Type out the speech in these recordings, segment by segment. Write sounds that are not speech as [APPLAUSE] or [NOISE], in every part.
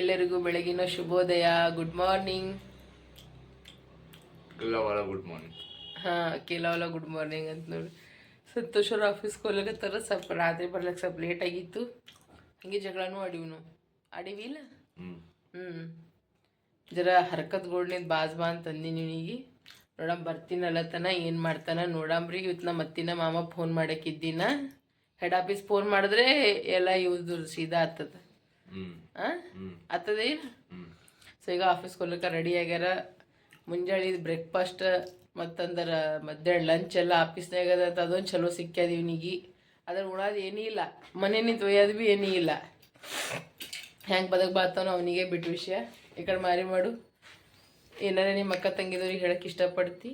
ಎಲ್ಲರಿಗೂ ಬೆಳಗಿನ ಶುಭೋದಯ. ಗುಡ್ ಮಾರ್ನಿಂಗ್ ಕೆಲವಲ ಗುಡ್ ಮಾರ್ನಿಂಗ್ ಹಾ ಕೆಲವಲ ಗುಡ್ ಮಾರ್ನಿಂಗ್ ಅಂತ ನೋಡಿ. ಸಂತೋಷ್ ಅವ್ರ ಆಫೀಸ್ಗೆ ಹೋಗ್ಲಕತ್ತಾರ ಸ್ವಲ್ಪ ರಾತ್ರಿ ಬರ್ಲಕ್ಕೆ ಸ್ವಲ್ಪ ಲೇಟ್ ಆಗಿತ್ತು. ಹಂಗೆ ಜಗಳನೂ ಆಡಿವ್ ನಾವು ಆಡಿವಿ ಇಲ್ಲ? ಹ್ಞೂ ಜರ ಹರ್ಕತ್ಗಳ್ನಿಂದ ಬಾಜ್ ಬಾ ಅಂತ ಅಂದಿನಿ ನಿನಗೆ. ನೋಡಮ್ ಬರ್ತೀನಲ್ಲತನ ಏನು ಮಾಡ್ತಾನ ನೋಡಂಬ್ರಿ ಇವತ್ತು ನಮ್ಮ ಅತ್ತಿನ ಮಾಮ ಫೋನ್ ಮಾಡಕ್ಕಿದ್ದೀನ ಹೆಡ್ ಆಫೀಸ್ ಫೋನ್ ಮಾಡಿದ್ರೆ ಎಲ್ಲ ಯೂಸ್ ಸೀದಾ ಆಗ್ತದ. ಹ್ಞೂ ಸೊ ಈಗ ಆಫೀಸ್ಗೆ ಹೋಗ್ಲಿಕ್ಕೆ ರೆಡಿ ಆಗ್ಯಾರ. ಮುಂಜಾನೆ ಬ್ರೇಕ್ಫಾಸ್ಟ್ ಮತ್ತಂದ್ರ ಮಧ್ಯಾಹ್ನ ಲಂಚ್ ಎಲ್ಲ ಆಫೀಸ್ನಾಗ ಅದ ಅದೊಂದು ಚಲೋ ಸಿಕ್ಕ್ಯದ ಇವನಿಗೆ. ಅದ್ರ ಉಣಾದ ಏನೂ ಇಲ್ಲ. ಮನೆ ನಿಂತು ಒಯ್ಯೋದು ಭೀ ಏನೂ ಇಲ್ಲ. ಹೆಂಗೆ ಬದಕ್ ಬಾತಾನೋ ಅವನಿಗೆ ಬಿಟ್ಟು ವಿಷಯ. ಈ ಕಡೆ ಮಾರಿ ಮಾಡು. ಏನಾರ ನಿಮ್ಮ ಅಕ್ಕ ತಂಗಿದವ್ರಿಗೆ ಹೇಳಕ್ಕೆ ಇಷ್ಟಪಡ್ತಿ?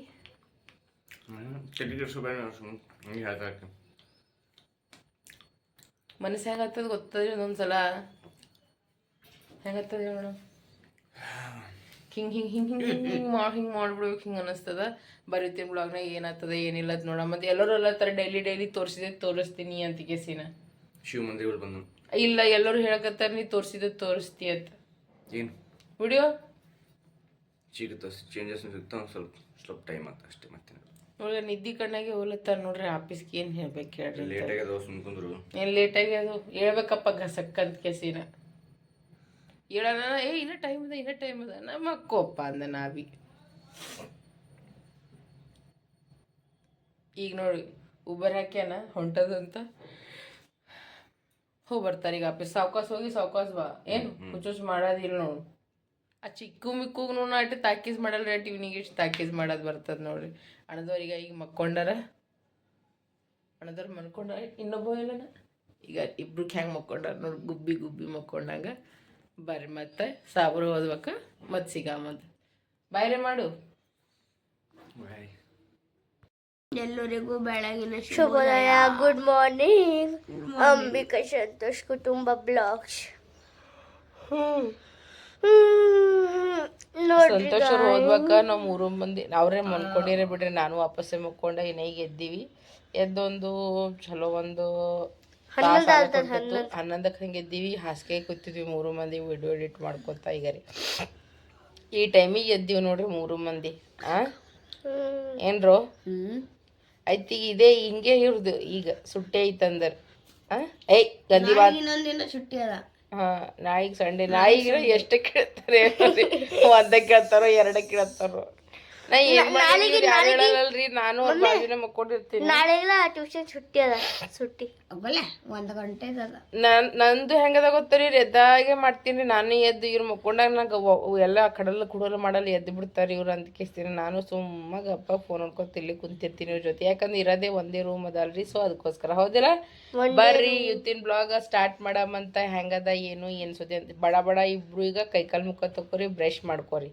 ಮನಸ್ಸು ಹೆಂಗಾಗ್ತದ ಗೊತ್ತದ್ರಿ ಒಂದೊಂದು ಸಲ ಹೆಂಗಾಗ್ತದೆ ನೋಡು. ಹಿಂಗೆ ಹಿಂಗೆ ಹಿಂಗೆ ಹಿಂಗೆ ಹಿಂಗೆ ಹಿಂಗೆ ಮಾಡಿ ಹಿಂಗೆ ಮಾಡ್ಬಿಡ್ಬೇಕು ಹಿಂಗೆ ಅನಿಸ್ತದ. ಬರೀತೀನಿ ಬ್ಲಾಗ್ನಾಗ ಏನಾಗ್ತದ ಏನಿಲ್ಲ ಅದು ನೋಡ. ಮತ್ತೆ ಎಲ್ಲರೂ ಎಲ್ಲ ತರ ಡೈಲಿ ಡೈಲಿ ತೋರಿಸಿದೆ ತೋರಿಸ್ತೀನಿ ಅಂತ ಕೇಸಿನ. ಶಿವ ಮಂದಿರಗಳು ಬಂದು ಇಲ್ಲ ಎಲ್ಲರೂ ಹೇಳಕತ್ತಾರ ನೀ ತೋರಿಸಿದೆ ತೋರಿಸ್ತಿ ಅಂತ. ಏನು? ವಿಡಿಯೋ ಸಿಗುತ್ತೆ ಚೇಂಜಸ್ ಒಂದು ಸ್ವಲ್ಪ ಸ್ವಲ್ಪ ಟೈಮ್ ಆಯ್ತು ಅಷ್ಟೇ ಮತ್ತೆ ನೋಡ್ರಿ ನಿದ್ದಿ ಕಣ್ಣಾಗೆ ಹೋಲತ್ತಾರ ನೋಡ್ರಿ ಆಫೀಸ್ಗೆ ಏನು ಹೇಳ್ಬೇಕು ಹೇಳ್ರಿ ಲೇಟಾಗಿ ಅದು ಸುಮ್ಕೊಂಡ್ರು ಏನು ಲೇಟಾಗಿ ಅದು ಹೇಳ್ಬೇಕಪ್ಪ ಸಕ್ಕಂತ ಕೆಸಿನ. ಹೇಳೋಣ ಏ ಇನ್ನ ಟೈಮ್ ಇದೆ ಇನ್ನ ಟೈಮ್ ಅದ ನಮ್ಮ ಕೋಪ ಅಂದ ನಾವಿ. ಈಗ ನೋಡಿ ಉಬರ್ ಹಾಕ್ಯಾನ ಹೊಂಟದಂತ ಹೋಗಿ ಬರ್ತಾರೆ ಈಗ ಆಫೀಸ್ ಸಾವ್ಕಾಸ್ ಹೋಗಿ ಸಾವ್ಕಾಸ್ ಬಾ. ಏನು? ಹುಚ್ಚುಚ್ಚು ಮಾಡೋದಿಲ್ಲ ನೋಡು. ಆ ಚಿಕ್ಕು ಮಿಕ್ಕು ನೋಡ ಅಟ್ಟು ತಾಕೀಸ್ ಮಾಡಲ್ಲ ರೇಟ್ ಇವ್ನಿಗೆ ಇಷ್ಟು ತಾಕೀಸ್ ಮಾಡೋದು ಬರ್ತದೆ ನೋಡ್ರಿ. ಅಣದವ್ರಿಗೆ ಈಗ ಮಕ್ಕೊಂಡಾರ? ಅಣ್ಣದವ್ರು ಮನ್ಕೊಂಡಾರ ಇನ್ನೊಬ್ಬ ಇಲ್ಲನ? ಈಗ ಇಬ್ರಿಗೆ ಹೆಂಗೆ ಮಕ್ಕೊಂಡಾರ ನೋಡಿ? ಗುಬ್ಬಿ ಗುಬ್ಬಿ ಮಕ್ಕೊಂಡಂಗ. ಬರ್ರಿ ಮತ್ತೆ ಸಾಬ್ರು ಓದ್ಬೇಕ ಮತ್ತೆ ಸಿಗಾಮ ಬಾಯ್ರೆ ಮಾಡು. ಎಲ್ಲರಿಗೂ ಬೆಳಗಿನ ಶುಭೋದಯ. ಗುಡ್ ಮಾರ್ನಿಂಗ್ ಅಂಬಿಕಾ ಸಂತೋಷ್ ಕುಟುಂಬ ಬ್ಲಾಕ್ಸ್ ಸಂತೋಷ ಓದ್ಬೇಕ ನಾವು ಮೂರು ಮಂದಿ. ಅವ್ರೇ ಮನ್ಕೊಂಡಿರೇ ಬಿಡ್ರಿ ನಾನು ವಾಪಸ್ಸೇ ಮಕ್ಕೊಂಡ ಇನ್ನ ಈಗ ಎದ್ದೀವಿ. ಎದ್ದೊಂದು ಚಲೋ ಒಂದು ಹನ್ನೊಂದಕ್ಕೆ ಹಂಗೆ ಎದ್ದೀವಿ ಹಾಸಿಗೆ ಕೂತಿದ್ವಿ ಮೂರು ಮಂದಿ ವಿಡಿಯೋ ಎಡಿಟ್ ಮಾಡ್ಕೊತ ಈಗ ರೀ ಈ ಟೈಮಿಗೆ ಎದ್ದೀವಿ ನೋಡ್ರಿ ಮೂರು ಮಂದಿ. ಆ? ಏನ್ರೋ? ಐತಿ ಈಗ ಇದೇ ಹಿಂಗೆ ಇರ್ದು. ಈಗ ಸುಟ್ಟಿ ಐತಂದರ್ ಆ? ಏಯ್ ಗಂದಿ ಸುಟ್ಟಿ ಅದ ಹಾ ನಾಯಿಗೆ ಸಂಡೆ ನಾಯಿಗೆ ಎಷ್ಟು ಕೇಳ್ತಾರೆ ಒಂದಕ್ಕೆ ಕೇಳ್ತಾರೋ ಎರಡಕ್ಕೆ ಕೇಳ್ತಾರೋ ನಾ ಏನ್ ನಾನು ಅವ್ರ ಬಾಜುನೇ ಮಕ್ಕೊಂಡಿರ್ತೀನಿ ನಾಳೆಗೆಲ್ಲ ಟ್ಯೂಷನ್ ಸುಟ್ಟಿ ಅದ ಸುಟ್ಟಿ. ಹೋಗಲ್ಲ ಒಂದ್ ಗಂಟೆ ಅದ ನಂದು ಹೆಂಗದ ಗೊತ್ತರಿ ಎದ್ದಾಗೆ ಮಾಡ್ತೀನಿ. ನಾನು ಎದ್ದು ಇವ್ರು ಮಕ್ಕೊಂಡಾಗ ನಂಗೆ ಎಲ್ಲ ಕಡಲ ಕುಡಲ ಮಾಡಲ್ಲ ಎದ್ದು ಬಿಡ್ತಾರೆ ಇವ್ರು ಅಂತ ಕೇಳ್ತೀನಿ ನಾನು ಸುಮ್ಮ ಗಪ್ಪ ಫೋನ್ ನೋಡ್ಕೊತ ಇಲ್ಲಿ ಕುಂತಿರ್ತೀನಿ ಇವ್ರ ಜೊತೆ. ಯಾಕಂದ್ರೆ ಇರೋದೇ ಒಂದೇ ರೂಮ್ ಅದಲ್ರಿ ಸೊ ಅದಕ್ಕೋಸ್ಕರ ಹೌದಿಲ್ಲ? ಬರ್ರಿ ಇವತ್ತಿನ ಬ್ಲಾಗ್ ಸ್ಟಾರ್ಟ್ ಮಾಡಮಂತ ಹೆಂಗದ ಏನು ಏನು ಸುದ್ದಿ ಅಂತ. ಬಡ ಬಡ ಇಬ್ರು ಈಗ ಕೈಕಾಲು ಮುಖ ತಕೋರಿ ಬ್ರಷ್ ಮಾಡ್ಕೊರಿ.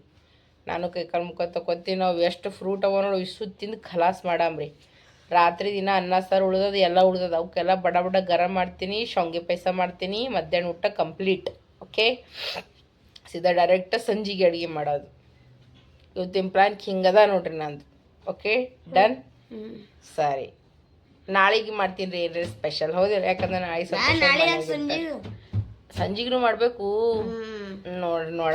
ನಾನು ಕೈಕಾಲು ಮುಖ ತಕೋತೀನಿ ನಾವು ಎಷ್ಟು ಫ್ರೂಟ್ ಅವ ನೋಡಿ ಇಷ್ಟು ತಿಂದು ಖಲಾಸ್ ಮಾಡಾಮ್ರಿ. ರಾತ್ರಿ ದಿನ ಅನ್ನ ಸಾರು ಉಳ್ದದ ಎಲ್ಲ ಉಳ್ದದ. ಅವಕ್ಕೆಲ್ಲ ಬಡ ಬಡ ಗರಂ ಮಾಡ್ತೀನಿ ಶಾವ್ಗೆ ಪಾಯಸ ಮಾಡ್ತೀನಿ ಮಧ್ಯಾಹ್ನ ಊಟ ಕಂಪ್ಲೀಟ್ ಓಕೆ ಸೀದಾ ಡೈರೆಕ್ಟ್ ಸಂಜೆಗೆ ಅಡುಗೆ ಮಾಡೋದು. ಇವತ್ತಿನ ಪ್ಲಾನ್ ಹಿಂಗದ ನೋಡ್ರಿ ನಂದು ಓಕೆ ಡನ್ ಸರಿ. ನಾಳೆಗೆ ಮಾಡ್ತೀನಿ ರೀ ಏನ್ರಿ ಸ್ಪೆಷಲ್ ಹೌದಿಲ್ಲ ಯಾಕಂದ್ರೆ ನಾಳೆ ಸಂಜೆಗೂ ಸಂಜಿಗೂ ಮಾಡಬೇಕು. ನೋಡಿ ನೋಡ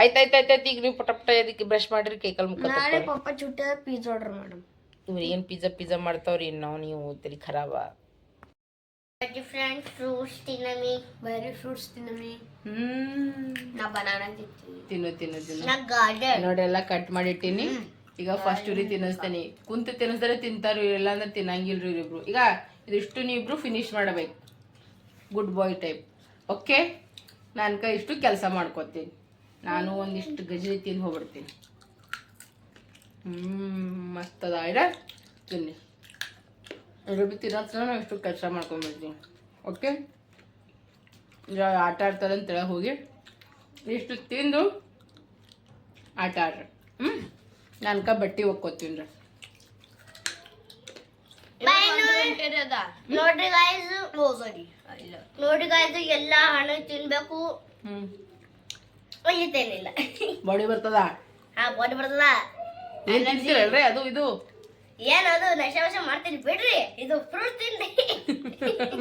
ಆಯ್ತಾಯ್ತು ಆಯ್ತಾಯ್ತು ಈಗ ನೀವು ಪಟ ಪಟ ಅದಕ್ಕೆ ಬ್ರಷ್ ಮಾಡಿರಿ ಕೈಕಲ್ ಮುಖ ನಾಳೆ ಪಪ್ಪ ಚುಟ್ಟ ಪಿಜ್ಜಾ ಆರ್ಡರ್ ಮಾಡಮ್ ಇವ್ರು ಏನು ಪಿಜ್ಜಾ ಪಿಜ್ಜಾ ಮಾಡ್ತಾವ್ರಿ ನಾವು ನೀವು ತಲೆ ಖರಾಬ. Different fruits ತಿನ್ನಮಿ. ಬೇರೆ ಫ್ರೂಟ್ಸ್ ತಿನ್ನಮಿ. ಹ್ಮ್. ನಾ ಬನಾನ ತಿಂತೀನಿ. ತಿನ್ನು ತಿನ್ನು ತಿನ್ನು. ನಾ ಗಾರ್ಡನ್ ನೋಡಿ ಎಲ್ಲ ಕಟ್ ಮಾಡಿಟ್ಟಿನಿ. ಈಗ ಫಸ್ಟ್ ಇವ್ರಿಗೆ ತಿನ್ನಿಸ್ತೇನೆ. ಕುಂತು ತಿನ್ನಿಸ್ತಾರೆ ತಿಂತಾರು ಇಲ್ಲ ಅಂದ್ರೆ ತಿನ್ನಂಗಿಲ್ರಿ ಇವ್ರಿಬ್ರು ಈಗ ಇದಿಷ್ಟು ನೀವಿಬ್ರು ಫಿನಿಶ್ ಮಾಡಬೇಕು. ಗುಡ್ ಬಾಯ್ ಟೈಪ್ ಓಕೆ ನಾನು ಕೈ ಇಷ್ಟು ಕೆಲಸ ಮಾಡ್ಕೊತೀನಿ. ನಾನು ಒಂದಿಷ್ಟು ಗಜರಿ ತಿಂದು ಹೋಗ್ಬಿಡ್ತೀನಿ. ಹ್ಞೂ ಮಸ್ತ್ ಅದ. ಇಡ ತಿನ್ನಿ. ಎರಡು ತಿನ್ನತ್ರ ನಾವು ಇಷ್ಟು ಕೆಲಸ ಮಾಡ್ಕೊಂಡ್ಬಿಡ್ತೀನಿ ಓಕೆ ಆಟ ಆಡ್ತಾರೆ ಅಂತೇಳಿ ಹೋಗಿ. ಇಷ್ಟು ತಿಂದು ಆಟ ಆಡ್ರಿ. ಹ್ಞೂ ನನ್ಕ ಬಟ್ಟೆ ಒಕ್ಕೋತೀನಿ ರೀ. ನೋಡ್ರಿ ಗಾಯ್ಸ್ ನೋಡ್ರಿ ಗಾಯ್ಸ್ ಎಲ್ಲ ಹಣ ತಿನ್ಬೇಕು. ಹ್ಞೂ ಒಯ್ಯುತ್ತೇನಿಲ್ಲ. ಬಾಡಿ ಬರ್ತದ? ಹಾ ಬಾಡಿ ಬರ್ತದ? ಏನ್ ತಿಂತೀರಲ್ರಿ ಅದು ಇದು? ಏನದು ನಶೆ ವಶ ಮಾಡ್ತೀನಿ ಬಿಡ್ರಿ. ಇದು ಫ್ರೂಟ್ ತಿನ್ರಿ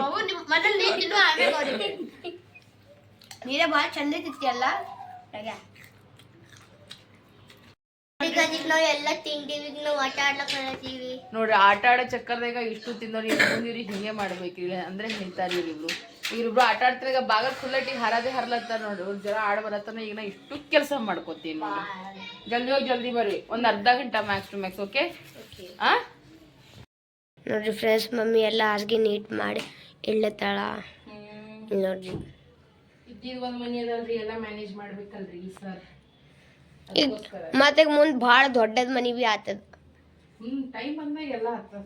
ಮಗು ನಿಮ್ಮ ಮೊದಲು ನೀ ತಿನ್ನು ಆಮೇಲೆ ಅವ್ರಿಗೆ ನೀರೇ ಭಾಳ ಚಂದ ತಿಂತೀಯಲ್ಲ? ನಾವು ಎಲ್ಲ ತಿಂಡಿವಿ ನಾವು ಆಟ ಆಡ್ಲಕ್ ನೋಡ್ರಿ ಆಟ ಆಡೋ ಚಕ್ಕರ್ದಾಗ ಇಷ್ಟು ತಿನ್ನೋರಿ ಮುಂದಿವ್ರಿಗೆ ಹಿಂಗೆ ಮಾಡ್ಬೇಕ್ರಿ ಅಂದ್ರೆ ನಿಂತಾರ ಇವ್ರಿಬ್ರು ಇವ್ರಿಬ್ರು ಆಟ ಆಡ್ತಾರೆ ಈಗ ಬಾಗಲ್ ಫುಲ್ಲಟ್ಟಿಗೆ ಹರದೇ ಹರ್ಲತ್ತಾರ ನೋಡು. ಜರ ಆಡ ಬರತ್ತನ ಈಗ ನಾ ಇಷ್ಟು ಕೆಲಸ ಮಾಡ್ಕೋತೀನಿ ನೋಡಿ. ಜಲ್ದಿ ಹೋಗಿ ಜಲ್ದಿ ಬರ್ರಿ. ಒಂದ್ ಅರ್ಧ ಗಂಟೆ ಮ್ಯಾಕ್ಸ್ ಟು ಮ್ಯಾಕ್ಸ್ ಓಕೆ ಆ? ನೋಡ್ರಿ ಫ್ರೆಂಡ್ಸ್ ಮಮ್ಮಿ ಎಲ್ಲ ಹಾಸಿಗೆ ನೀಟ್ ಮಾಡಿ ಇಳ್ಳತ್ತಾಳ ನೋಡ್ರಿ. ಇದ್ದಿದ್ ಒಂದ್ ಮನಿ ಅದಲ್ರಿ ಎಲ್ಲ ಮ್ಯಾನೇಜ್ ಮಾಡ್ಬೇಕಲ್ರಿ ಸರ್. ಈಗ ಮತ್ತೆ ಮುಂದೆ ಭಾಳ ದೊಡ್ಡದ ಮನಿ ಬಿ ಆತದ. ಹ್ಮ್ ಟೈಮ್ ಬಂದಾಗ ಎಲ್ಲ ಆತದ.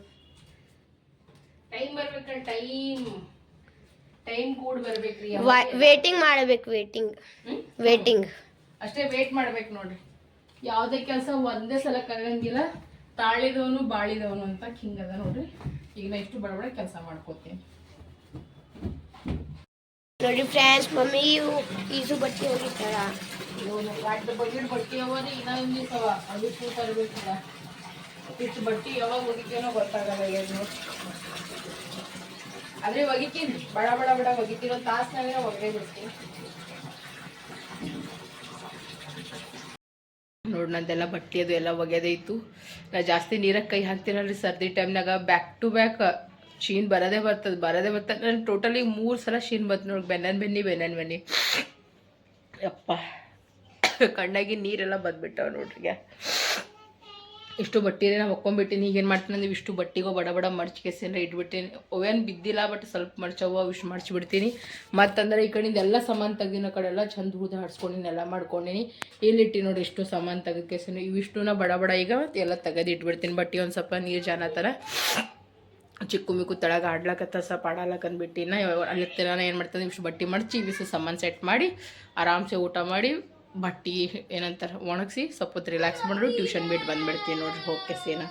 ಟೈಮ್ ಬರ್ಬೇಕಲ್ಲ ಟೈಮ್ ಟೈಮ್ ಕೂಡ ಬರ್ಬೇಕ್ರಿ ವೇಟಿಂಗ್ ಮಾಡಬೇಕು ವೇಟಿಂಗ್? ವೇಟಿಂಗ್ ಅಷ್ಟೇ ವೇಟ್ ಮಾಡ್ಬೇಕು ನೋಡ್ರಿ. ಯಾವುದೇ ಕೆಲಸ ಒಂದೇ ಸಲ ಕರಂಗಿಲ್ಲ ತಾಳಿದವನು ಬಾಳಿದವನು ಅಂತ ಹಿಂಗದ ನೋಡ್ರಿ. ಈಗ ನಾ ಇಷ್ಟು ಬಡಬಡ ಕೆಲಸ ಮಾಡ್ಕೋತೀನಿ. ನೋಡಿ ಫ್ರೆಂಡ್ಸ್ ಮಮ್ಮಿ ಇವು ಈಸು ಬಟ್ಟೆ ಹೋಗಿತ್ತಾಳ ಎರಡು ಬಗೆಟ್ ಬಟ್ಟೆ ಅವ ಇನ್ನೊಂದು ಇನ್ನ ಅದು ತರಬೇಕಿಲ್ಲ ಇಷ್ಟು ಬಟ್ಟೆ ಯಾವಾಗ ಹೋಗಿದ್ದೇನೋ ಗೊತ್ತಾಗಲ್ಲ ಏನು ಆದ್ರೆ ಒಗಿತೀನಿ. ಬಡ ಬಡ ಬಡ ಒಗಿತೀನಿ ಒಂದು ತಾಸ್ನಾಗ ಒಗದೇ ಬಿಡ್ತೀನಿ ನೋಡಿ ನಂದೆಲ್ಲ ಬಟ್ಟೆ ಅದು ಎಲ್ಲ ಒಗೆದೈತು ನಾ ಜಾಸ್ತಿ ನೀರಾಗ ಕೈ ಹಾಕ್ತೀನಲ್ರಿ ಸರ್ದಿ ಟೈಮ್ನಾಗ ಬ್ಯಾಕ್ ಟು ಬ್ಯಾಕ್ ಶೀನ್ ಬರೋದೇ ಬರ್ತದೆ ಬರೋದೇ ಬರ್ತದೆ. ನಾನು ಟೋಟಲಿ ಮೂರು ಸಲ ಶೀನ್ ಬರ್ತದೆ ನೋಡಿ, ಬೆನ್ನನ್ ಬೆನ್ನಿ ಬೆನ್ನನ್ ಬೆನ್ನಿ. ಯಪ್ಪ. ಕಣ್ಣಾಗಿ ನೀರೆಲ್ಲ ಬಂದ್ಬಿಟ್ಟವ ನೋಡ್ರಿಗೆ. ಇಷ್ಟು ಬಟ್ಟೆ ನಾ ಒಕ್ಕೊಂಬಿಟ್ಟಿನಿ. ಈಗೇನು ಮಾಡ್ತೀನಿ ಅಂದ್ರೆ ಇಷ್ಟು ಬಟ್ಟಿಗೋ ಬಡ ಬಡ ಮಡ್ಚ್ಕೆಸಿಂದ ಇಟ್ಬಿಟ್ಟಿನಿ. ಅವೇನು ಬಿದ್ದಿಲ್ಲ ಬಟ್ ಸ್ವಲ್ಪ ಮಡ್ಚವ ಇಷ್ಟು ಮಡ್ಚಿಬಿಡ್ತೀನಿ. ಮತ್ತಂದ್ರೆ ಈ ಕಡೆಯಿಂದ ಎಲ್ಲ ಸಾಮಾನು ತೆಗ್ದಿನ ಕಡೆ ಎಲ್ಲ ಚಂದ ಹೂದು ಹಾಡ್ಸ್ಕೊಂಡಿನಿ ಎಲ್ಲ ಮಾಡ್ಕೊಂಡಿನಿ. ಇಲ್ಲಿಟ್ಟು ನೋಡಿ ಇಷ್ಟು ಸಾಮಾನು ಇವಿಷ್ಟು ಇವಿಷ್ಟುನ ಬಡ ಬಡ ಈಗ ಎಲ್ಲ ತೆಗೆದು ಇಟ್ಬಿಡ್ತೀನಿ. ಬಟ್ಟೆ ಒಂದು ಸ್ವಲ್ಪ ನೀರು ಜಾನ ಥರ ಚಿಕ್ಕು ಮಿಕ್ಕು ತಳಗ ಆಡ್ಲಕತ್ತ ಸ್ವಲ್ಪ ಆಡಲಕ್ಕ ಅಂದ್ಬಿಟ್ಟಿನ. ನಾ ಅಲ್ಲಿ ನಾನು ಏನು ಮಾಡ್ತೀನಿ ಇಷ್ಟು ಬಟ್ಟೆ ಮಡ್ಚಿ ಇವಿಷ್ಟು ಸಾಮಾನು ಸೆಟ್ ಮಾಡಿ ಆರಾಮ್ಸೆ ಊಟ ಮಾಡಿ ಬಟ್ಟೆ ಏನಂತಾರೆ, ಒಣಗಿಸಿ ಸ್ವಲ್ಪ ರಿಲ್ಯಾಕ್ಸ್ ಮಾಡಿದ್ರು ಟ್ಯೂಷನ್ ಬಿಟ್ಟು ಬಂದ್ಬಿಡ್ತೀನಿ ನೋಡ್ರಿ ಹೋಗಿ ಸೇನ.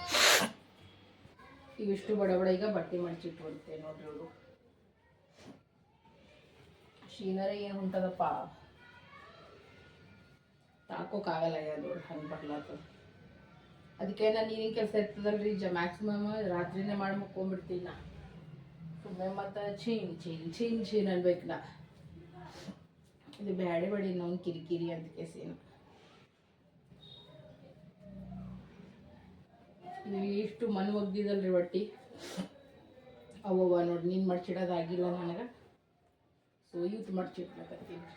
ಇವಿಷ್ಟು ಬಡ ಬಡ ಈಗ ಬಟ್ಟೆ ಮಡ್ಚಿಟ್ಬಿಡ್ತೇನೆ ನೋಡ್ರಿ ಅವರು ಶೀನರ ಏನು ಹೊಂಟದಪ್ಪ? ತಾಕೋಕ್ಕಾಗಲ್ಲ ಅದು ಹಂಗೆ ಬರ್ಲಾತದ ಅದಕ್ಕೆ ನಾನು ನೀರಿನ ಕೆಲಸ ಇರ್ತದಲ್ರಿ, ಜ ಮ್ಯಾಕ್ಸಿಮಮ್ ರಾತ್ರಿನೇ ಮಾಡಿ ಮುಕ್ಕೊಂಡ್ಬಿಡ್ತೀನಿ ನಾ. ಸುಮ್ಮನೆ ಮತ್ತು ಚೀನ್ ಚೀನ್ ಚೀನ್ ಚೀನ್ ಅನ್ಬೇಕು ನಾ. ಇದು ಬ್ಯಾಡ ಬಡಿ ನಾವು ಕಿರಿಕಿರಿ ಅಂತ ಕೇಸಿನ. ಇಷ್ಟು ಮನ ಒಗ್ದಿದಲ್ರಿ ಒಟ್ಟಿ. ಅವವ ನೋಡಿ, ನೀನು ಮಡ್ಚಿಡೋದಾಗಿಲ್ಲ ನನಗೆ. ಸೊ ಇವತ್ತು ಮಡ್ಚಿಟ್ಲಕತ್ತೀನಿ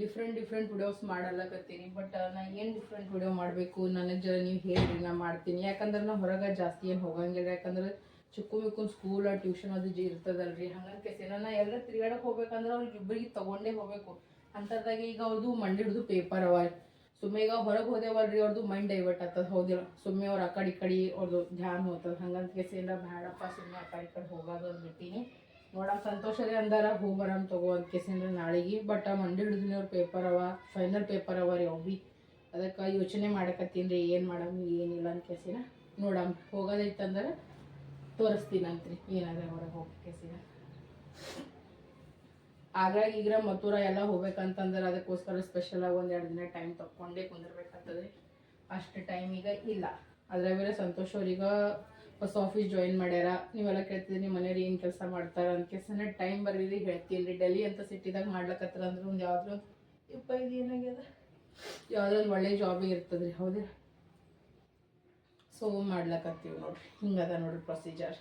ಡಿಫ್ರೆಂಟ್ ಡಿಫ್ರೆಂಟ್ ವಿಡಿಯೋಸ್ ಮಾಡಲ್ಲಕತ್ತೀನಿ ಬಟ್ ನಾ ಏನು ಡಿಫ್ರೆಂಟ್ ವಿಡಿಯೋ ಮಾಡಬೇಕು? ನನಗೆ ಜರ ನೀವು ಹೇಳ್ರಿ, ನಾ ಮಾಡ್ತೀನಿ. ಯಾಕಂದ್ರೆ ನಾ ಹೊರಗೆ ಜಾಸ್ತಿ ಏನು ಹೋಗಂಗಿಲ್ಲ. ಯಾಕಂದ್ರೆ ಚಿಕ್ಕು ಮಿಕ್ಕು ಸ್ಕೂಲ್ ಟ್ಯೂಷನ್ ಅದು ಇರ್ತದಲ್ರಿ. ಹಂಗಂತ ಕೇಸಿ ನಾ ಎಲ್ಲ ತಿರ್ಗಾಡಕ್ಕೆ ಹೋಗ್ಬೇಕಂದ್ರೆ ಅವ್ರಿಗೆ ಇಬ್ಬರಿಗೆ ತೊಗೊಂಡೇ ಹೋಗಬೇಕು. ಅಂಥದ್ದಾಗ ಈಗ ಅವ್ರದ್ದು ಮಂಡಿಡ್ದು ಪೇಪರ್ ಅವ. ಸುಮ್ಮನೆ ಈಗ ಹೊರಗೆ ಹೋದೇವಲ್ರಿ ಅವ್ರದ್ದು ಮೈಂಡ್ ಡೈವರ್ಟ್ ಆಗ್ತದೆ, ಹೌದಿಲ್ಲ. ಸುಮ್ಮನೆ ಅವ್ರು ಆ ಕಡೆ ಈ ಕಡೆ ಅವ್ರದ್ದು ಧ್ಯಾನ ಹೋಗ್ತದೆ. ಹಂಗಂತ ಕೇಸಿ ಏನಾರ ಬೇಡಪ್ಪ ಸುಮ್ಮನೆ ಆ ಕಡೆ ಈ ಕಡೆ ಹೋಗೋದು ಅಂದ್ಬಿಟ್ಟಿನಿ. ಸಂತೋಷ ರೀ ಅಂದಾರ, ಹೂ ಬರಮ್ ತಗೋ ಅಂತ ಕೇಸಿಂದ್ರೆ ನಾಳೆಗೆ. ಬಟ್ ಹಿಡಿದಿನಿ ಅವ್ರ ಪೇಪರ್ ಅವ ಫೈನಲ್ ಪೇಪರ್ ಅವ ರೀ ಅವು ಭೀ ಅದಕ್ಕೆ ಯೋಚನೆ ಮಾಡಕತ್ತೀನಿ ರೀ, ಏನು ಮಾಡಮ್, ಏನಿಲ್ಲ ಅಂತ ಕೇಸಿನ ನೋಡಮ್, ಹೋಗೋದೈತಂದ್ರೆ ತೋರಿಸ್ತೀನಂತ್ರಿ ಏನಾದ್ರೆ ಹೊರಗೆ ಹೋಗಿ ಆಗ್ರಾ ಆಗ್ರಾಗ ಈಗ ಮಥುರಾ ಎಲ್ಲ ಹೋಗ್ಬೇಕಂತಂದ್ರೆ ಅದಕ್ಕೋಸ್ಕರ ಸ್ಪೆಷಲ್ ಆಗಿ ಒಂದೆರಡು ದಿನ ಟೈಮ್ ತಕ್ಕೊಂಡೇ ಕುಂದಿರ್ಬೇಕಾಗ್ತದೆ. ಅಷ್ಟು ಟೈಮ್ ಈಗ ಇಲ್ಲ. ಅದ್ರಾಗ ಬೇರೆ ಸಂತೋಷ್ ಅವ್ರೀಗ ಹೊಸ ಆಫೀಸ್ ಜಾಯಿನ್ ಮಾಡ್ಯಾರ. ನೀವೆಲ್ಲ ಕೇಳ್ತಿದ್ರಿ ನಿಮ್ಮ ಮನೆಯವ್ರು ಏನು ಕೆಲಸ ಮಾಡ್ತಾರ ಅಂತ ಕೆಸನ ಟೈಮ್ ಬರೀರಿ ಹೇಳ್ತೀನಿ. ರೀ ಡೆಲ್ಲಿ ಅಂತ ಸಿಟಿದಾಗ ಮಾಡ್ಲಕತ್ತಾರ ಅಂದ್ರೆ ಒಂದು ಯಾವ್ದಾರು ಇಪ್ಪ ಇದು ಏನಾಗ್ಯದ ಯಾವುದೋ ಒಂದು ಒಳ್ಳೆ ಜಾಬಿಗೆ ಇರ್ತದೆ ರೀ ಹೌದು ಸೊ ಮಾಡ್ಲಕತ್ತೀವಿ ನೋಡ್ರಿ ಹಿಂಗದ ನೋಡ್ರಿ ಪ್ರೊಸೀಜರ್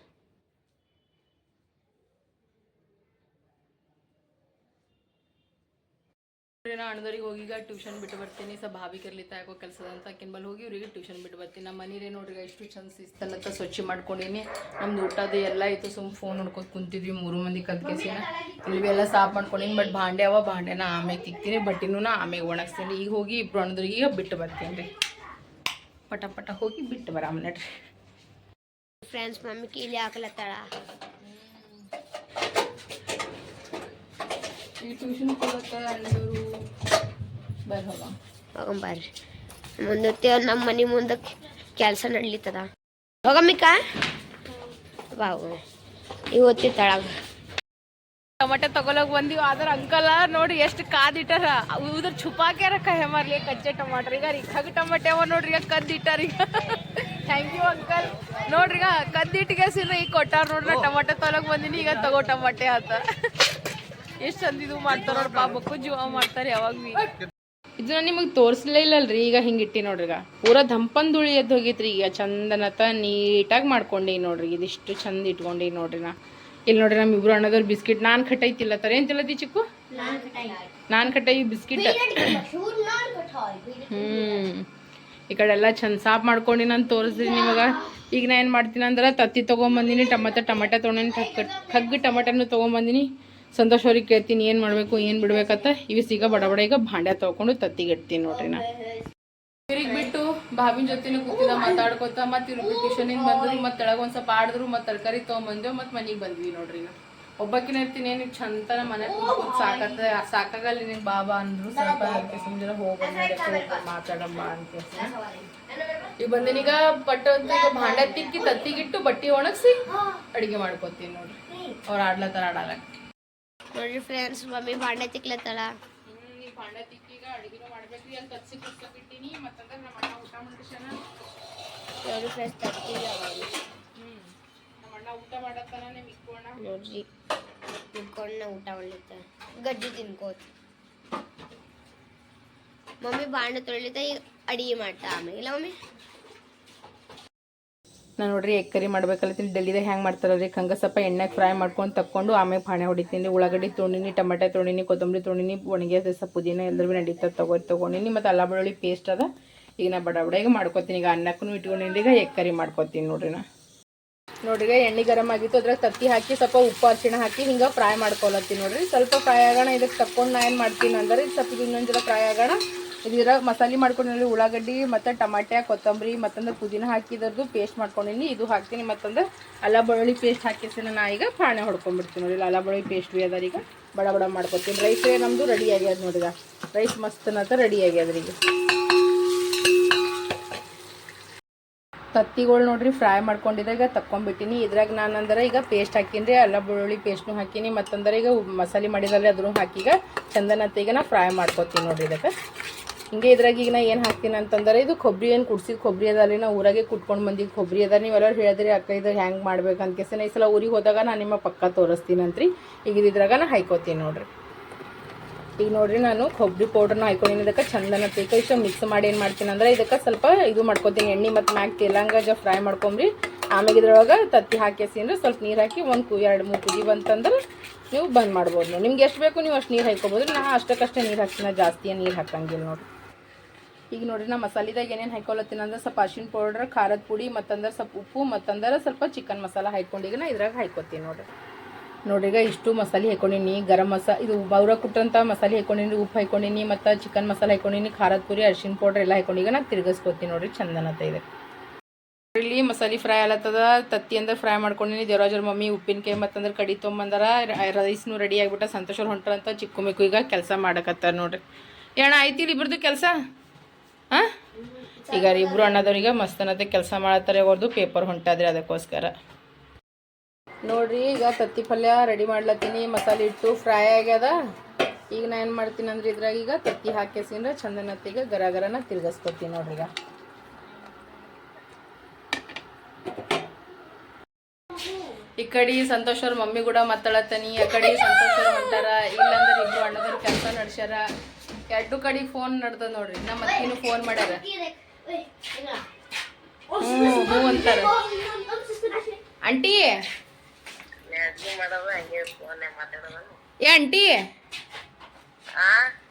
ನಾ ಅಣ್ಣದವ್ರಿಗೆ ಹೋಗಿ ಈಗ ಟ್ಯೂಷನ್ ಬಿಟ್ಟು ಬರ್ತೀನಿ. ಸೊ ಭಾವಿ ಕರ್ಲಿತ್ತ ಯಾಕೋ ಕೆಲಸದ ಅಂತ ಬಲ್ಲಿ ಹೋಗಿ ಇವ್ರಿಗೆ ಟ್ಯೂಷನ್ ಬಿಟ್ಟು ಬರ್ತೀನಿ. ನಮ್ಮ ಮನೇಲಿ ನೋಡ್ರಿ ಎಷ್ಟು ಚಂದ ಶಿಸ್ತಲ್ಲತ್ತ ಸ್ವಚ್ಛ ಮಾಡ್ಕೊಂಡಿನಿ. ನಮ್ದು ಊಟದ ಎಲ್ಲ ಇತ್ತು ಸುಮ್ ಫೋನ್ ನೋಡ್ಕೊಂಡು ಕುಂತಿದ್ವಿ ಮೂರು ಮಂದಿ ಕಲ್ತ್ಕೇಸಿನ ಇಲ್ಲಿ ಎಲ್ಲ ಸಾಫ್ ಮಾಡ್ಕೊಂಡಿನಿ ಬಟ್ ಭಾಂಡೆ ಅವ, ಭಾಂಡೆನ ಆಮೇಲೆ ತಿಕ್ತೀನಿ ಬಟ್ಟಿನೂ ಆಮೇಲೆ ಒಣಗಿಸ್ತೀನಿ. ಈಗ ಹೋಗಿ ಇಬ್ಬರು ಅಣ್ಣದವ್ರಿಗೆ ಈಗ ಬಿಟ್ಟು ಬರ್ತೀನಿ ರೀ. ಪಟ ಪಟ ಹೋಗಿ ಬಿಟ್ಟು ಬರಾಮ ನಡ್ರಿ ಫ್ರೆಂಡ್ಸ್ ಮಮ್ಮಿ ಕೀಲಿ ಹಾಕ್ಲತ್ತಾಳ ಈ ಟ್ಯೂಷನ್ ಹೋಗಂಬರ್ರಿ ಮುಂದಕ್ಕೆ ನಮ್ಮ ಮನೆ ಮುಂದೆ ಕೆಲಸ ನಡ್ಲಿತ್ತದ. ಹೋಗಮ್ಮಿಕ ಬಾವು ಇವತ್ತಿ ತಳಗ. ಟೊಮೆಟೊ ತಗೊಳಕ್ ಬಂದೀವಿ. ಆದ್ರ ಅಂಕಲ್ ನೋಡಿ ಎಷ್ಟು ಕಾದಿಟ್ಟಾರ ಉದ್ರ ಚುಪಾಕ್ಯಾರ ಕಹೆ ಮಾರ್ಲಿ ಕಚ್ಚೆ ಟಮಾಟ್ರಿ ಈಗ ರಿಖಾಗ ಟೊಮೆಟೊ ಅವ ನೋಡ್ರಿ ಈಗ ಕದ್ದಿಟ್ಟಾರ ಈಗ. ಥ್ಯಾಂಕ್ ಯು ಅಂಕಲ್ ನೋಡ್ರಿ ಈಗ ಕದ್ದಿಟ್ಟಿಗೆ ಈಗ ಕೊಟ್ಟಾರ ನೋಡ್ರಿ ಟಮಾಟೆ ತೊಲಗ್ ಬಂದಿನಿ, ಈಗ ತಗೋ ಟಮಾಟೆ ಆತ ಎಷ್ಟು ಚಂದ ಇದು ಮಾಡ್ತಾರ ನೋಡ್ರಿ ಪಾಪಕ್ಕೂ ಜೀವ ಮಾಡ್ತಾರೆ ಯಾವಾಗ ಭೀ. ಇದನ್ನ ನಿಮಗೆ ತೋರಿಸ್ಲೇ ಇಲ್ಲಲ್ರಿ, ಈಗ ಹಿಂಗಿಟ್ಟಿ ನೋಡ್ರಿ ಪೂರ ಧೂಳಿ ಎದ್ದು ಹೋಗಿತ್ರಿ ಈಗ ಚಂದನತ ನೀಟಾಗಿ ಮಾಡ್ಕೊಂಡಿ ನೋಡ್ರಿ, ಇದಿಷ್ಟು ಚಂದ ಇಟ್ಕೊಂಡಿ ನೋಡ್ರಿ ನಾ. ಇಲ್ಲಿ ನೋಡ್ರಿ ನಮ್ಮ ಇಬ್ರು ಅಣ್ಣದವ್ರು ಬಿಸ್ಕಿಟ್. ನಾನ್ ಕಟ್ಟೈತಿಲ್ಲ ತರ ಏನ್ ತಿಲ್ಲತಿ ಚಿಕ್ಕು? ನಾನ್ ಖಟ್ಟೈ ಬಿಸ್ಕಿಟ್. ಹ್ಮ್. ಈ ಕಡೆ ಎಲ್ಲ ಚಂದ ಸಾಫ್ ಮಾಡ್ಕೊಂಡು ನಾನು ತೋರಿಸ್ತೀನಿ ನಿಮಗೆ. ಈಗ ನಾ ಏನು ಮಾಡ್ತೀನಿ ಅಂದ್ರೆ ತತ್ತಿ ತೊಗೊಂಬಂದಿನಿ ಟಮಟ ಟಮಾಟ ತೊಗೊಂಡಿನಿ ಕಗ್ ಕಗ್ಗು ತಗೊಂಬಂದಿನಿ ತೊಗೊಂಬಂದಿನಿ. ಸಂತೋಷ್ ಅವ್ರಿಗೆ ಕೇಳ್ತೀನಿ ಏನು ಮಾಡಬೇಕು ಏನು ಬಿಡ್ಬೇಕತ್ತ ಇವಿಸ್ ಈಗ ಬಡ ಬಡ ಈಗ ಭಾಂಡ್ಯ ತೊಗೊಂಡು ತತ್ತಿಗೆ ಇಡ್ತೀನಿ ನೋಡ್ರಿ ನಾ. ಇವ್ರಿಗೆ ಬಿಟ್ಟು ಬಾಬಿನ ಜೊತೆನೂ ಕೂತಿದ ಮಾತಾಡ್ಕೊತ ಮತ್ತೆ ಇವ್ರು ಟ್ಯೂಷನಿಂದ ಬಂದ್ರು ಮತ್ತೆ ತೆಳಗ ಒಂದ್ ಸ್ವಲ್ಪ ಆಡಿದ್ರು ಮತ್ತೆ ತರಕಾರಿ ತೊಗೊಂಬಂದೇವು ಮತ್ತೆ ಮನೆಗೆ ಬಂದ್ವಿ ನೋಡ್ರಿ ನಾ ಒಬ್ಬಕಿನ ಇರ್ತೀನಿ ಏನು ಚಂತನ ಮನೆ ಕೂತ್ಕೊಂಡು ಸಾಕತ್ತ ಸಾಕಾಗಲ್ಲ ನಿನಗೆ ಬಾಬಾ ಅಂದ್ರು ಸ್ವಲ್ಪ ಅದಕ್ಕೆ ಸುಮ್ಮನೆ ಹೋಗೋಣ ಮಾತಾಡಮ್ಮ ಅಂತ ಈಗ ಬಂದಿನೀಗ ಪಟ್ಟ ಈಗ ಭಾಂಡೆ ತಿಕ್ಕಿ ತತ್ತಿಗಿಟ್ಟು ಬಟ್ಟೆ ಒಣಗಿಸಿ ಅಡಿಗೆ ಮಾಡ್ಕೊತೀನಿ ನೋಡ್ರಿ. ಅವ್ರು ಆಡ್ಲತ್ತಾರ ಆಡಲ್ಲ ನೋಡ್ರಿ ಫ್ರೆಂಡ್ಸ್ ಮಮ್ಮಿ ಭಾಂಡೆ ತಿಕ್ಲತ್ತಳ? ಭಾಂಡೆ ತಿಕ್ಕೀಗ ಅಡಿಗೆನೂ ಅಂತ ಅಲ್ಲಿ ತತ್ಸಿ ಕುಡ್ಸಕ್ ಇಟ್ಟಿನಿ ಮತ್ತಂದ್ರೆ ನಮ್ಮ ಅಣ್ಣ ಊಟ ತರ್ತೀವಿ ಹ್ಮ್. ನಮ್ಮ ಅಣ್ಣ ಊಟ ಮಾಡತ್ತಾನೆ ಮಿಕ್ಕೋಣ. ನೋಡ್ರಿ ತಿನ್ಕೊಂಡು ಊಟ ಮಾಡ್ಲಿತ್ತ ಗಜ್ಜಿ ತಿನ್ಕೋತ. ಮಮ್ಮಿ ಬಾಣ ತೊಳಿತ ಈಗ ಅಡಿಗೆ ಮಾಡ್ತಾ ಆಮೇಲೆ ಇಲ್ಲ ಮಮ್ಮಿ? ನಾನು ನೋಡ್ರಿ ಎಗ್ ಕರಿ ಮಾಡ್ಬೇಕಲ್ಲತ್ತೀನಿ ಡೆಲ್ಲಿದಾಗ ಹೆಂಗೆ ಮಾಡ್ತಾರಲ್ರಿ? ಹಂಗೆ ಸ್ವಲ್ಪ ಎಣ್ಣೆಗೆ ಫ್ರೈ ಮಾಡ್ಕೊಂಡು ತಕ್ಕೊಂಡು ಆಮೇಲೆ ಪಾಣೆ ಹೊಡಿತೀನಿ. ಉಳ್ಳಾಗಡ್ಡಿ ತೊಗೊಂಡಿನಿ ಟಮಾಟೆ ತೊಗೊಂಡಿನಿ ಕೊತ್ತಂಬರಿ ತೊಗೊಂಡಿನಿ ಒಣಗಿ ಸ್ವಲ್ಪ ಪುದೀನ ಎಲ್ಲರೂ ನಡೀತದೆ ತಗೋ ತೊಗೊಂಡಿನಿ. ಮತ್ತು ಅಲ್ಲ ಬೆಳ್ಳುಳ್ಳಿ ಪೇಸ್ಟ್ ಅದ. ಈಗ ನಾ ಬಡ ಬಡಗೆ ಮಾಡ್ಕೊತೀನಿ. ಈಗ ಅನ್ನಕ್ಕೂ ಇಟ್ಕೊಂಡಿನಿ ಈಗ ಎಗ್ ಕರಿ ಮಾಡ್ಕೊತೀನಿ ನೋಡ್ರಿ ನಾ. ನೋಡ್ರಿ ಎಣ್ಣೆ ಗರಂ ಆಗಿತ್ತು. ಅದ್ರಾಗ ತತ್ತಿ ಹಾಕಿ ಸ್ವಲ್ಪ ಉಪ್ಪು ಅರಿಶಿಣ ಹಾಕಿ ಹಿಂಗೆ ಫ್ರೈ ಮಾಡ್ಕೊಳತ್ತೀನಿ ನೋಡ್ರಿ. ಸ್ವಲ್ಪ ಫ್ರೈ ಆಗೋಣ ಇದಕ್ಕೆ ತಕ್ಕೊಂಡು ನಾ ಏನು ಮಾಡ್ತೀನಿ ಅಂದರೆ ಸ್ವಲ್ಪ ಇನ್ನೊಂದು ಜರ ಫ್ರೈ ಆಗೋಣ. ಇದ್ರಾಗ ಮಸಾಲೆ ಮಾಡ್ಕೊಂಡಿನಿ, ಉಳ್ಳಾಗಡ್ಡಿ ಮತ್ತು ಟಮಾಟೆ ಕೊತ್ತಂಬರಿ ಮತ್ತಂದ್ರೆ ಪುದೀನ ಹಾಕಿದ್ರದ್ದು ಪೇಸ್ಟ್ ಮಾಡ್ಕೊಂಡಿನಿ. ಇದು ಹಾಕ್ತೀನಿ ಮತ್ತಂದ್ರೆ ಅಲ್ಲ ಬೆಳ್ಳುಳ್ಳಿ ಪೇಸ್ಟ್ ಹಾಕಿಸಿನ ನಾ ಈಗ. ಪಾಣೆ ಹೊಡ್ಕೊಂಡ್ಬಿಡ್ತೀನಿ ನೋಡಿ ಅಲ್ಲ ಬೆಳ್ಳುಳ್ಳಿ ಪೇಸ್ಟ್ ಭೀ ಅದರೀಗ. ಈಗ ಬಡ ಬಡ ಮಾಡ್ಕೊತೀನಿ. ರೈಸ್ ನಮ್ಮದು ರೆಡಿ ಆಗ್ಯದ ನೋಡಿದ ರೈಸ್ ಮಸ್ತ್ ನತ ರೆಡಿ ಆಗ್ಯದ್ರಿ ಈಗ. ತತ್ತಿಗಳು ನೋಡ್ರಿ ಫ್ರೈ ಮಾಡ್ಕೊಂಡಿದ್ದಾಗ ತಕ್ಕೊಂಬಿಟ್ಟಿನಿ. ಇದ್ರಾಗ ನಾನು ಅಂದ್ರೆ ಈಗ ಪೇಸ್ಟ್ ಹಾಕಿನ್ರಿ, ಅಲ್ಲ ಬೆಳ್ಳುಳ್ಳಿ ಪೇಸ್ಟ್ನು ಹಾಕಿನಿ, ಮತ್ತಂದ್ರೆ ಈಗ ಮಸಾಲೆ ಮಾಡಿದಲ್ಲಿ ಅದನ್ನು ಹಾಕಿ ಈಗ ಚಂದನತ್ತೆ ಈಗ ನಾ ಫ್ರೈ ಮಾಡ್ಕೊತೀನಿ ನೋಡ್ರಿ ಇದಕ್ಕೆ. ಹಿಂಗೆ ಇದ್ರಾಗ ಈಗ ನಾ ಏನು ಹಾಕ್ತೀನಿ ಅಂತಂದ್ರೆ ಇದು ಕೊಬ್ಬರಿ ಏನು ಕುಡ್ಸಿದ ಕೊಬ್ಬರಿ ಅದಲ್ಲಿ ನಾ ಊರಾಗೆ ಕುಟ್ಕೊಂಡು ಬಂದಿದ್ದು ಕೊಬ್ಬರಿ ಅದ ನೀವೆಲ್ಲರೂ ಹೇಳಿದ್ರಿ, ಅಕ್ಕ, ಇದು ಹೆಂಗೆ ಮಾಡ್ಬೇಕು? ಅಂತ ಕೇಸ ಈ ಸಲ ಊರಿಗೆ ಹೋದಾಗ ನಾನು ನಿಮ್ಮ ಪಕ್ಕ ತೋರಿಸ್ತೀನಿ ಅಂತ್ರಿ ಈಗ ಇದ್ರಾಗ ನಾ ಹಾಯ್ಕೋತೀನಿ ನೋಡ್ರಿ. ಈಗ ನೋಡ್ರಿ ನಾನು ಕೊಬ್ಬರಿ ಪೌಡ್ರನ್ನ ಹಾಕೊಂಡಿನಿ ಇದಕ್ಕೆ ಚಂದನ ತೇಕ ಇಷ್ಟು ಮಿಕ್ಸ್ ಮಾಡಿ ಏನು ಮಾಡ್ತೀನಿ ಅಂದ್ರೆ ಇದಕ್ಕೆ ಸ್ವಲ್ಪ ಇದು ಮಾಡ್ಕೊತೀನಿ. ಎಣ್ಣೆ ಮತ್ತು ಮ್ಯಾಕ್ ತೆಲಂಗ ಜ ಫ್ರೈ ಮಾಡ್ಕೊಂಬ್ರಿ. ಆಮೇಲೆ ಇದ್ರೊಳಗೆ ತತ್ತಿ ಹಾಕಿಸಿದ್ರೆ ಸ್ವಲ್ಪ ನೀರು ಹಾಕಿ ಒಂದು ಕು, ಎರಡು, ಮೂರು ಕುದಿ ಬಂತಂದ್ರೆ ನೀವು ಬಂದ್ ಮಾಡ್ಬೋದು. ನಿಮ್ಗೆ ಎಷ್ಟು ಬೇಕು ನೀವು ಅಷ್ಟು ನೀರು ಹಾಕ್ಕೊಬೋದು ನಾ ಅಷ್ಟಕ್ಕಷ್ಟೇ ನೀರು ಹಾಕ್ತೀನಿ ಜಾಸ್ತಿ ನೀರು ಹಾಕಂಗಿಲ್ಲ ನೋಡ್ರಿ. ಈಗ ನೋಡ್ರಿ ನಾ ಮಸಾಲಿದಾಗ ಏನೇನು ಹಾಕೊಳತ್ತೀನಿ ಅಂದ್ರೆ ಸ್ವಲ್ಪ ಅರ್ಶಿನ ಪೌಡ್ರ್ ಖಾರದ ಪುಡಿ, ಮತ್ತಂದ್ರೆ ಸ್ವಲ್ಪ ಉಪ್ಪು, ಮತ್ತಂದ್ರೆ ಸ್ವಲ್ಪ ಚಿಕನ್ ಮಸಾಲ ಹಾಕ್ಕೊಂಡು ನಾ ಇದ್ರಾಗ ಹಾಕ್ಕೊತೀನಿ ನೋಡ್ರಿ. ನೋಡ್ರಿಗ ಇಷ್ಟು ಮಸಾಲೆ ಹಾಕೊಂಡಿನಿ ಗರಂ ಮಸಾ, ಇದು ಬೌರ ಕುಟ್ಟಂತ ಮಸಾಲೆ ಹಾಕೊಂಡಿನಿ ಉಪ್ಪು ಹಾಕೊಂಡಿನಿ ಮತ್ತು ಚಿಕನ್ ಮಸಾಲ ಹಾಕೊಂಡಿನಿ ಖಾರದ ಪುರಿ ಅರ್ಶಿನ ಪೌಡ್ರ್ ಎಲ್ಲ ಹಾಕೊಂಡೀಗ ನಾ ತಿರ್ಗಿಸ್ಕೊತೀನಿ ನೋಡ್ರಿ ಚಂದನತ ಇದೆ. ಇಲ್ಲಿ ಮಸಾಲೆ ಫ್ರೈ ಆಲತ್ತದ, ತತ್ತಿ ಅಂದ್ರೆ ಫ್ರೈ ಮಾಡ್ಕೊಂಡಿನಿ, ದೇವರಾಜರ ಮಮ್ಮಿ ಉಪ್ಪಿನಕಾಯಿ ಮತ್ತಂದ್ರೆ ಕಡಿ ತೊಗೊಂಬಂದಾರ ರೈಸ್ನು ರೆಡಿ ಆಗಿಬಿಟ್ಟ ಸಂತೋಷವ್ರು ಹೊಂಟ್ರಂತ ಚಿಕ್ಕ ಮಿಕ್ಕು ಈಗ ಕೆಲಸ ಮಾಡಕತ್ತಾರ ನೋಡ್ರಿ. ಏಣ ಇಲ್ಲಿ ಇಬ್ರದ್ದು ಕೆಲಸ? ಹಾಂ? ಈಗ ಇಬ್ಬರು ಅಣ್ಣದವ್ರಿಗೆ ಮಸ್ತನತೆ ಕೆಲಸ ಮಾಡತ್ತಾರೆ ಅವ್ರದ್ದು ಪೇಪರ್ ಹೊಂಟಾದ್ರಿ ಅದಕ್ಕೋಸ್ಕರ. ನೋಡ್ರಿ, ಈಗ ತತ್ತಿ ಪಲ್ಯ ರೆಡಿ ಮಾಡ್ಲತ್ತೀನಿ, ಮಸಾಲೆ ಇಟ್ಟು ಫ್ರೈ ಆಗ್ಯದ. ಈಗ ನಾ ಏನು ಮಾಡ್ತೀನಿ ಅಂದ್ರೆ ಇದ್ರಾಗ ಈಗ ತತ್ತಿ ಹಾಕಿಸಿಂದ್ರೆ ಚಂದನತ್ತಿಗೆ ಗರ ಗರನ ತಿರ್ಗಿಸ್ಕೊತೀನಿ ನೋಡ್ರಿ ಈಗ. ಈ ಕಡೆ ಸಂತೋಷ್ ಅವ್ರ ಮಮ್ಮಿ ಕೂಡ ಮಾತಾಡತ್ತೀನಿ, ಆ ಕಡೆ ಸಂತೋಷ್ ಅವ್ರು ಹೊಂಟಾರ, ಇಲ್ಲಾಂದ್ರೆ ಇಬ್ರು ಅಣ್ಣದವ್ರ ಕೆಲಸ ನಡ್ಸ್ಯಾರ. ಎರಡು ಕಡೆ ಫೋನ್ ನಡ್ದ ನೋಡ್ರಿ. ನಮ್ಮ ಅತ್ತಿನೂ ಫೋನ್ ಮಾಡ್ಯಾರ. ಹ್ಞೂ ಹ್ಞೂ ಅಂತಾರ. ಆಂಟಿ? ಏ aunty?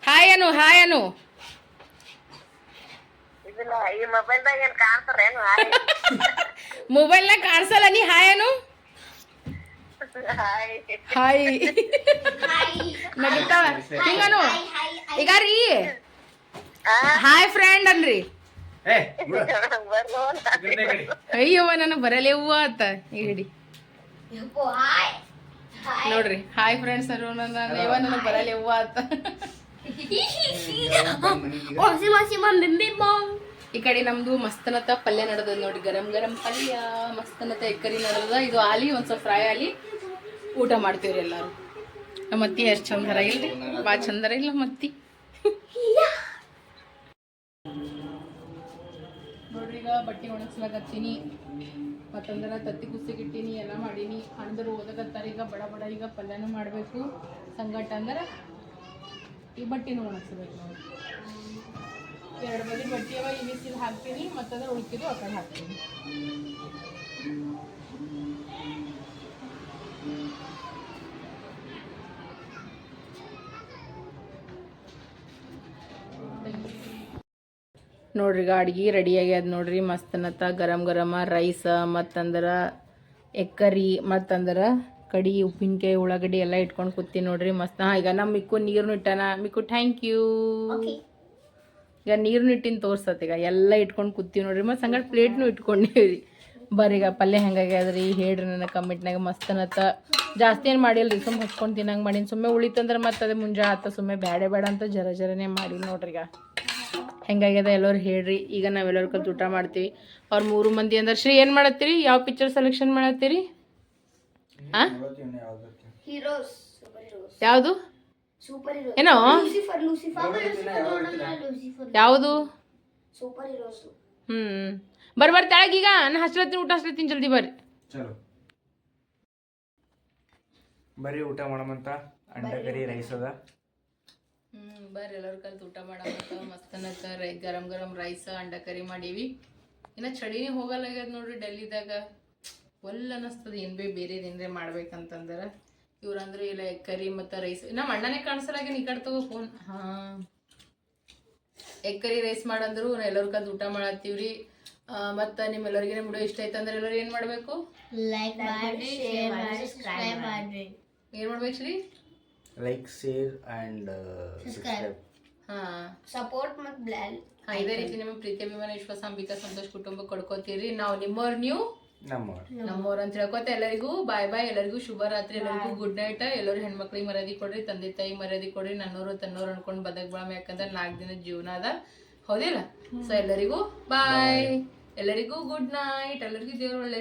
Hi Anu hi Anu. ಮೊಬೈಲ್ನಾಗ ಕಾಣಿಸಲ್ಲ [LAUGHS] ನೀ ಹಾಯ್ ಅನು? ಹಾಯ್ ನಗಿತಾವ ಹಿಂಗನು ಈಗ ರೀ. ಹಾಯ್ ಫ್ರೆಂಡ್ ಅನ್ರಿ. [LAUGHS] ಅಯ್ಯವ್ವ ನನಗೆ ಬರಲೇ ಹೂವ ಆತ ಈಗ ಹಿಡಿ ನೋಡ್ರಿ. ಹಾಯ್ ಫ್ರೆಂಡ್ಸ್ ಅರು ನನ್ನ ಯವ್ವ ನನಗೆ ಬರಲೇ ಹೂವ ಆತ ಈ ಕಡೆ ನಮ್ದು ಮಸ್ತನತ ಪಲ್ಯ ನಡೆದದ ನೋಡಿ ಗರಂ ಗರಂ ಪಲ್ಯ ಮಸ್ತನತ ಎಕ್ಕರಿ ನಡೆದ ಇದು ಆಲಿ ಒಂದ್ ಸ್ವಲ್ಪ ಫ್ರೈ ಆಲಿ. ಊಟ ಮಾಡ್ತೀವ್ರಿ ಎಲ್ಲಾರು. ನಮ್ಮ ಅತ್ತಿ ಎಷ್ಟು ಚಂದರ ಇಲ್ರಿ? ಬಾ ಚಂದರ ಇಲ್ಲ ಮತ್ತಿ ನೋಡ್ರಿ ಈಗ ಬಟ್ಟೆ ಒಣಗ್ಸ್ಲಾಕತ್ತೀನಿ ಮತ್ತಂದ್ರೆ ತತ್ತಿ ಕುಸಿಗಿಟ್ಟೀನಿ ಎಲ್ಲ ಮಾಡೀನಿ. ಅಂದ್ರೆ ಓದಕತ್ತಾರ ಈಗ ಬಡ ಬಡ ಈಗ ಪಲ್ಯನೂ ಮಾಡಬೇಕು. ಸಂಗಟ ಅಂದ್ರೆ ಈ ಬಟ್ಟೆನೂ ಒಣಗಿಸ್ಬೇಕು ನೋಡಿ ಎರಡು ಬದಿ ಬಟ್ಟೆ ಅವ, ಈ ಹಾಕ್ತೀನಿ, ಮತ್ತಂದ್ರೆ ಉಳ್ಕಿದ್ರು ಆ ಹಾಕ್ತೀನಿ. ನೋಡ್ರಿ ಈಗ ಅಡ್ಗೆ ರೆಡಿ ಆಗ್ಯದ ನೋಡ್ರಿ. ಮಸ್ತ್ ಅನ್ನತ್ತ. ಗರಂ ಗರಮ ರೈಸ ಮತ್ತಂದ್ರೆ ಎಕ್ಕರಿ ಮತ್ತಂದ್ರೆ ಕಡಿ ಉಪ್ಪಿನಕಾಯಿ ಉಳ್ಳಾಗಡ್ಡಿ ಎಲ್ಲ ಇಟ್ಕೊಂಡು ಕೂತೀನಿ ನೋಡ್ರಿ. ಮಸ್ತ್. ಹಾಂ ಈಗ ನಮ್ಮ ಮಿಕ್ಕು ನೀರು ಇಟ್ಟಾನ. ಮಿಕ್ಕು ಥ್ಯಾಂಕ್ ಯು ಈಗ ನೀರು ಇಟ್ಟಿನ ತೋರ್ಸತ್ತೆ ಈಗ. ಎಲ್ಲ ಇಟ್ಕೊಂಡು ಕೂತೀವಿ ನೋಡ್ರಿ. ಮತ್ತು ಸಂಗಡ ಪ್ಲೇಟ್ನು ಇಟ್ಕೊಂಡಿವಿ ಬರ್ರಿ ಈಗ ಪಲ್ಯ ಹೆಂಗಾಗ್ಯದ್ರಿ ಹೇಳ್ರಿ ನನ್ನ ಕಮೆಂಟ್ನಾಗ ಮಸ್ತ್ ಅನ್ನತ್ತ. ಜಾಸ್ತಿ ಏನು ಮಾಡಿಲ್ಲ ರೀ ಸುಮ್ಮನೆ ಹಚ್ಕೊಂಡು ತಿನ್ನಂಗೆ ಮಾಡೀನಿ. ಸುಮ್ಮನೆ ಉಳಿತಂದ್ರೆ ಮತ್ತೆ ಅದೇ ಮುಂಜಾ ಆತ ಸುಮ್ಮನೆ ಬೇಡ ಬೇಡ ಅಂತ ಜರ ಜರನೇ ಮಾಡಿ ನೋಡ್ರಿ ಈಗ. ಹೆಂಗಾಗ್ಯದ ಎಲ್ಲರೂ ಹೇಳ್ರಿ. ಈಗ ನಾವೆಲ್ಲರೂ ಕಲ್ತು ಊಟ ಮಾಡ್ತೀವಿ. ಅವ್ರು ಮೂರು ಮಂದಿ ಅಂದ್ರೆ ಶ್ರೀ ಏನು ಮಾಡತ್ತೀರಿ? ಯಾವ ಪಿಕ್ಚರ್ ಸೆಲೆಕ್ಷನ್ ಮಾಡತ್ತೀರಿ? ಆ? ಹೀರೋಸ್ ಸೂಪರ್ ಹೀರೋಸ್ ಯಾವುದು ಏನೋ? ಲೂಸಿಫರ್ ಲೂಸಿಫರ್ ಲೂಸಿಫರ್ ಯಾವುದು ಸೂಪರ್ ಹೀರೋಸ್ ಹ್ಞೂ ಬರ್ರಿ ಬರ್ರಿ ತೆಳಗೀಗ ನಾನು ಹಚ್ಲತ್ತೀನಿ ಊಟ ಹಚ್ಲತ್ತೀನಿ. ಜಲ್ದಿ ಬರ್ರಿ. ಚಲೋ. ಬರೀ ಊಟ ಮಾಡಮಂತ. ಅಂಡ ಕರಿ ರೈಸ್ ಅದ. ಹ್ಮ್ ಬರ್ರಿ ಎಲ್ಲರೂ ಕಲ್ತು ಊಟ ಮಾಡತ್ತ ಮಸ್ತ್ ಅನ್ನಕ್ಕ ರೈ ಗರಂ ಗರಂ ರೈಸ್ ಅಂಡ ಕರಿ ಮಾಡೀವಿ. ಇನ್ನ ಚಳಿನೇ ಹೋಗಲ್ಲಾಗ್ಯದ ನೋಡ್ರಿ ಡೆಲ್ಲಿದಾಗ. ಒಲ್ ಅನ್ನಿಸ್ತದ ಏನ್ ಬೇ ಬೇರೆ ಏನ್ರೇ ಮಾಡ್ಬೇಕಂತಂದ್ರ. ಇವ್ರಂದ್ರೆ ಇಲ್ಲ ಕರಿ ಮತ್ತು ರೈಸ್. ನಮ್ಮ ಅಣ್ಣನೇ ಕಾಣಿಸಲಾಗ್ಯಾನ ಈ ಕಡೆ ತಗೋ ಫೋನ್. ಹಾ. ಎಗ್ ಕರಿ ರೈಸ್ ಮಾಡಂದ್ರು ಎಲ್ಲರೂ ಕಲ್ತು ಊಟ ಮಾಡತ್ತೀವ್ರಿ. ಮತ್ತು ನಿಮ್ಮೆಲ್ಲರಿಗೂ ನಮ್ಮ ವಿಡಿಯೋ ಇಷ್ಟ ಆಯ್ತಂದ್ರೆ ಎಲ್ಲರೂ ಏನು ಮಾಡಬೇಕು? ಲೈಕ್ ಮಾಡಿ ಶೇರ್ ಮಾಡಿ ಸಬ್ಸ್ಕ್ರೈಬ್ ಏನು ಮಾಡ್ಬೇಕು ಶ್ರೀ ಲೈಕ್ ಶೇರ್ ಅಂಡ್ ಸಬ್ಸ್ಕ್ರೈಬ್ ಹಾಂ. ಸಪೋರ್ಟ್ ಮತ್ತು ಬ್ಲಾಲ್ ಹಾ ಇದೇ ರೀತಿ ನಿಮ್ಮ ಪ್ರೀತಿ ಅಭಿಮಾನ ವಿಶ್ವಾಸ ಅಂಬಿಕಾ ಸಂತೋಷ್ ಕುಟುಂಬ ಕೊಡ್ಕೋತೀರಿ ನಾವು ನಿಮ್ಮವ್ರು ನೀವು. ನಮ್ಮವ್ರ ನಮ್ಮವ್ರು ಅಂತ ಹೇಳ್ಕೊತ ಎಲ್ಲರಿಗೂ ಬಾಯ್ ಬಾಯ್ ಎಲ್ಲರಿಗೂ ಶುಭ ರಾತ್ರಿ ಎಲ್ಲರಿಗೂ ಗುಡ್ ನೈಟ್ ಎಲ್ಲರೂ ಹೆಣ್ಮಕ್ಳಿಗೆ ಮರ್ಯಾದೆ ಕೊಡ್ರಿ ತಂದೆ ತಾಯಿ ಮರ್ಯಾದೆ ಕೊಡ್ರಿ ನನ್ನೋರು ತನ್ನೋರು ಅನ್ಕೊಂಡು ಬದಕ್ ಯಾಕಂದ್ರೆ ನಾಲ್ಕು ದಿನದ ಜೀವನ ಅದ. ಹೌದಿಲ್ಲ? ಸೊ ಎಲ್ಲರಿಗೂ ಬಾಯ್ ಎಲ್ಲರಿಗೂ ಗುಡ್ ನೈಟ್ ಎಲ್ಲರಿಗೂ ದೇವ್ರ ಒಳ್ಳೆ